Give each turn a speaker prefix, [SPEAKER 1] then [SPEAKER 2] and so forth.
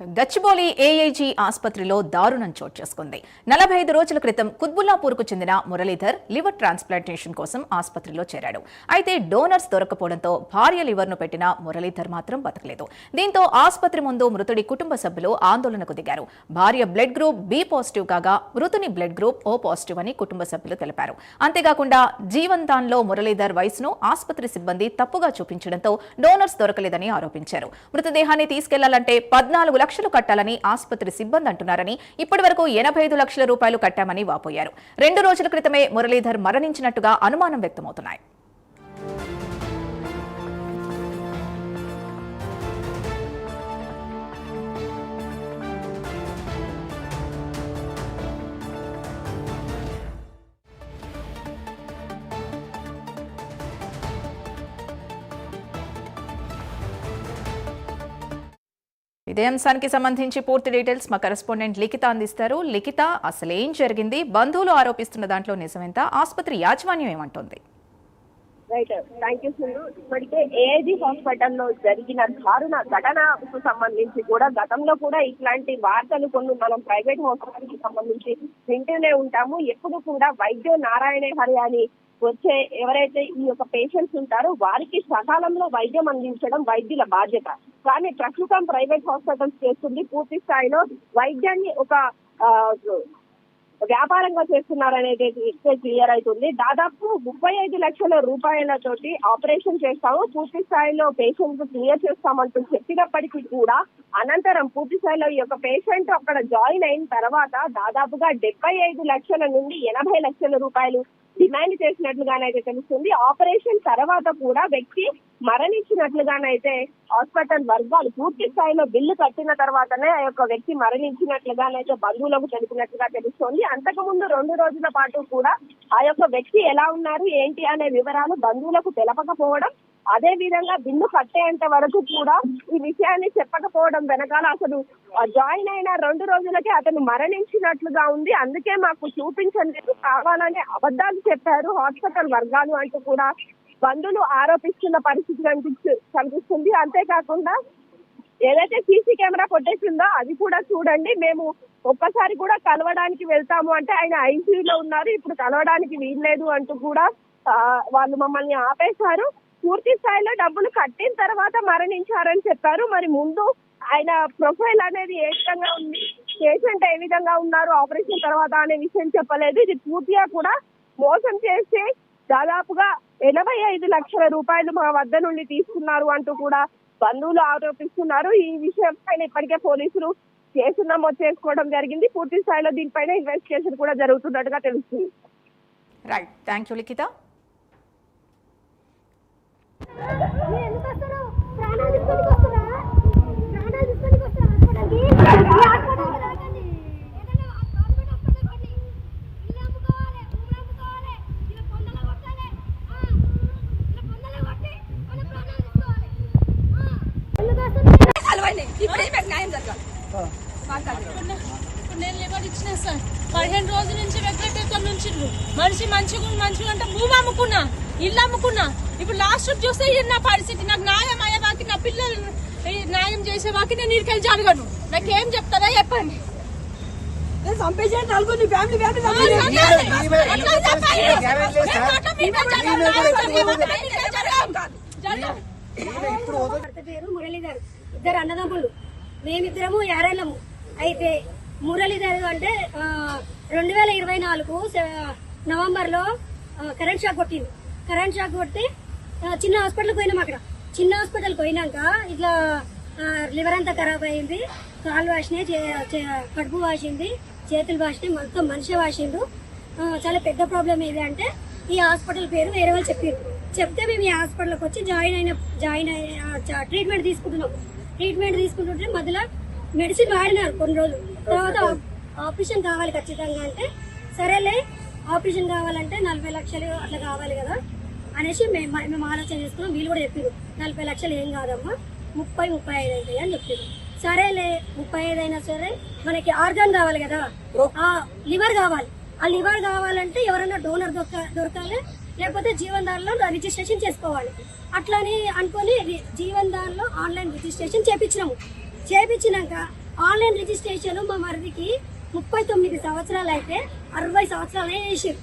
[SPEAKER 1] Gachibowli AIG ఆసుపత్రిలో దారుణం చోటు చేసుకుంది. నలభై ఐదు రోజుల క్రితం కుత్బుల్లాపూర్కు చెందిన మురళీధర్ లివర్ ట్రాన్స్ప్లాంటేషన్ కోసం ఆసుపత్రిలో చేరాడు. అయితే డోనర్స్ దొరకపోవడంతో భార్య లివర్ను పెట్టిన మురళీధర్ మాత్రం బతకలేదు. దీంతో ఆసుపత్రి ముందు మృతుడి కుటుంబ సభ్యులు ఆందోళనకు దిగారు. భార్య బ్లడ్ గ్రూప్ బి పాజిటివ్ కాగా మృతుని బ్లడ్ గ్రూప్ ఓ పాజిటివ్ అని కుటుంబ సభ్యులు తెలిపారు. అంతేకాకుండా జీవంతాన్లో మురళీధర్ వయసును ఆసుపత్రి సిబ్బంది తప్పుగా చూపించడంతో డోనర్స్ దొరకలేదని ఆరోపించారు. మృతదేహాన్ని తీసుకెళ్ళాలంటే పద్నాలుగు లక్షలు కట్టాలని ఆసుపత్రి సిబ్బంది అంటున్నారని ఇప్పటి వరకు ఎనభై ఐదు లక్షల రూపాయలు కట్టామని వాపోయారు. రెండు రోజుల క్రితమే మురళీధర్ మరణించినట్టుగా అనుమానం వ్యక్తమవుతున్నాయి. ఇదే అంశానికి సంబంధించి పూర్తి డీటెయిల్స్ మా కరెస్పాండెంట్ లిఖిత అందిస్తారు. లిఖిత అసలు ఏం జరిగింది? బంధువులు ఆరోపిస్తున్న దాంట్లో నిజమెంత? ఆసుపత్రి యాజమాన్యం ఏమంటుంది?
[SPEAKER 2] రైట్ థ్యాంక్ యూ సింధు ఇప్పటికే ఏఐజీ హాస్పిటల్లో జరిగిన దారుణ ఘటనకు సంబంధించి కూడా గతంలో కూడా ఇట్లాంటి వార్తలు కొన్ని మనం ప్రైవేట్ హాస్పిటల్కి సంబంధించి వింటూనే ఉంటాము. ఎప్పుడు కూడా వైద్య నారాయణ హరి అని వచ్చే ఎవరైతే ఈ యొక్క పేషెంట్స్ ఉంటారో వారికి సకాలంలో వైద్యం అందించడం వైద్యుల బాధ్యత. కానీ ప్రస్తుతం ప్రైవేట్ హాస్పిటల్స్ చేస్తుంది. పూర్తి స్థాయిలో వైద్యాన్ని ఒక వ్యాపారంగా చేస్తున్నారనేది అయితే క్లియర్ అవుతుంది. దాదాపు ముప్పై ఐదు లక్షల రూపాయలతోటి ఆపరేషన్ చేస్తాము. పూర్తి స్థాయిలో పేషెంట్ క్లియర్ చేస్తామంటూ చెప్పినప్పటికీ కూడా అనంతరం పూర్తి స్థాయిలో ఈ యొక్క పేషెంట్ అక్కడ జాయిన్ అయిన తర్వాత దాదాపుగా డెబ్బై ఐదు లక్షల నుండి ఎనభై లక్షల రూపాయలు డిమాండ్ చేసినట్లుగానైతే తెలుస్తుంది. ఆపరేషన్ తర్వాత కూడా వ్యక్తి మరణించినట్లుగానైతే హాస్పిటల్ వర్గాలు పూర్తి స్థాయిలో బిల్లు కట్టిన తర్వాతనే ఆ యొక్క వ్యక్తి మరణించినట్లుగానైతే బంధువులకు తెలిపినట్లుగా తెలుస్తోంది. అంతకు ముందు రెండు రోజుల పాటు కూడా ఆ యొక్క వ్యక్తి ఎలా ఉన్నారు ఏంటి అనే వివరాలు బంధువులకు తెలపకపోవడం అదే విధంగా బిల్లు కట్టేంత వరకు కూడా ఈ విషయాన్ని చెప్పకపోవడం వెనకాల అసలు జాయిన్ అయిన రెండు రోజులకే అతను మరణించినట్లుగా ఉంది. అందుకే మాకు చూపించలేదు. కావాలని అబద్ధాలు చెప్పారు హాస్పిటల్ వర్గాలు అంటూ కూడా బంధువులు ఆరోపిస్తున్న పరిస్థితి కనిపించు కనిపిస్తుంది. అంతేకాకుండా ఏదైతే సీసీ కెమెరా కొట్టేసిందో అది కూడా చూడండి. మేము ఒక్కసారి కూడా కలవడానికి వెళ్తాము అంటే ఆయన ఐసీయూలో ఉన్నారు. ఇప్పుడు కలవడానికి వీల్లేదు అంటూ కూడా వాళ్ళు మమ్మల్ని ఆపేశారు. పూర్తి స్థాయిలో డబ్బులు కట్టిన తర్వాత మరణించారని చెప్పారు. మరి ముందు ఆయన ప్రొఫైల్ అనేది ఏ విధంగా ఉంది? పేషెంట్ ఏ విధంగా ఉన్నారు? ఆపరేషన్ తర్వాత అనే విషయం చెప్పలేదు. ఇది పూర్తిగా కూడా మోసం చేసి దాదాపుగా ఎనభై ఐదు లక్షల రూపాయలు మా వద్ద నుండి తీసుకున్నారు అంటూ కూడా బంధువులు ఆరోపిస్తున్నారు. ఈ విషయం పైన ఇప్పటికే పోలీసులు కేసు నమోదు చేసుకోవడం జరిగింది. పూర్తి స్థాయిలో దీనిపైన ఇన్వెస్టిగేషన్ కూడా జరుగుతున్నట్టుగా తెలుస్తుంది.
[SPEAKER 1] రైట్ థ్యాంక్ యూ లిఖిత
[SPEAKER 3] నేను లివర్ ఇచ్చిన సార్. పదిహేను రోజుల నుంచి వెంకటేశ్వరం నుంచి మనిషి మంచిగా మంచిగా అంటే భూమి అమ్ముకున్నా ఇల్లు అమ్ముకున్నా. ఇప్పుడు లాస్ట్ చూస్తే ఇది నా పరిస్థితి. నాకు న్యాయం అయ్యేవాకి నా పిల్లలు న్యాయం చేసేవాకి నేను ఇరికెళ్ళి జరగను. నాకేం చెప్తారా చెప్పండి.
[SPEAKER 4] మురళీధర్ ఇద్దరు అన్నదమ్ములు. మేమిద్దరము యారేళ్ళము అయితే మురళీధర్ అంటే రెండు వేల ఇరవై నాలుగు నవంబర్లో కరెంట్ షాక్ కొట్టింది. కరెంట్ షాక్ కొట్టి చిన్న హాస్పిటల్కి పోయినాం అక్కడ. చిన్న హాస్పిటల్కి పోయినాక ఇట్లా లివర్ అంతా ఖరాబ్ అయింది. కాలు వాసినాయి చే- చే- కడుపు వాసింది చేతులు వాసినాయి మొత్తం మనిషి వాసిండు. చాలా పెద్ద ప్రాబ్లం ఏది అంటే ఈ హాస్పిటల్ పేరు వేరే వాళ్ళు చెప్పారు చెప్తే మేము ఈ హాస్పిటల్కి వచ్చి జాయిన్ అయిన జాయిన్ అయిన ట్రీట్మెంట్ తీసుకుంటున్నాం. ట్రీట్మెంట్ తీసుకుంటుంటే మధ్యలో మెడిసిన్ వాడినారు కొన్ని రోజులు. తర్వాత ఆపరేషన్ కావాలి ఖచ్చితంగా అంటే సరేలే ఆపరేషన్ కావాలంటే నలభై లక్షలు అట్లా కావాలి కదా అనేసి మేము మేము ఆలోచన చేసుకున్నాం. వీళ్ళు కూడా చెప్పారు నలభై లక్షలు ఏం కాదమ్మా ముప్పై ముప్పై ఐదు అవుతాయి అని చెప్పారు సరేలే ముప్పై ఐదు అయినా సరే మనకి ఆర్గాన్ కావాలి కదా. ఆ లివర్ కావాలి. ఆ లివర్ కావాలంటే ఎవరైనా డోనర్ దొరక దొరకాలి లేకపోతే జీవన్దాన్లో రిజిస్ట్రేషన్ చేసుకోవాలి. అట్లని అనుకొని రి- జీవన్ ఆన్లైన్ రిజిస్ట్రేషన్ చేపించినాము. చేపించినాక ఆన్లైన్ రిజిస్ట్రేషన్ మా మరిదికి ముప్పై తొమ్మిది సంవత్సరాలు అయితే అరవై సంవత్సరాలే వేసారు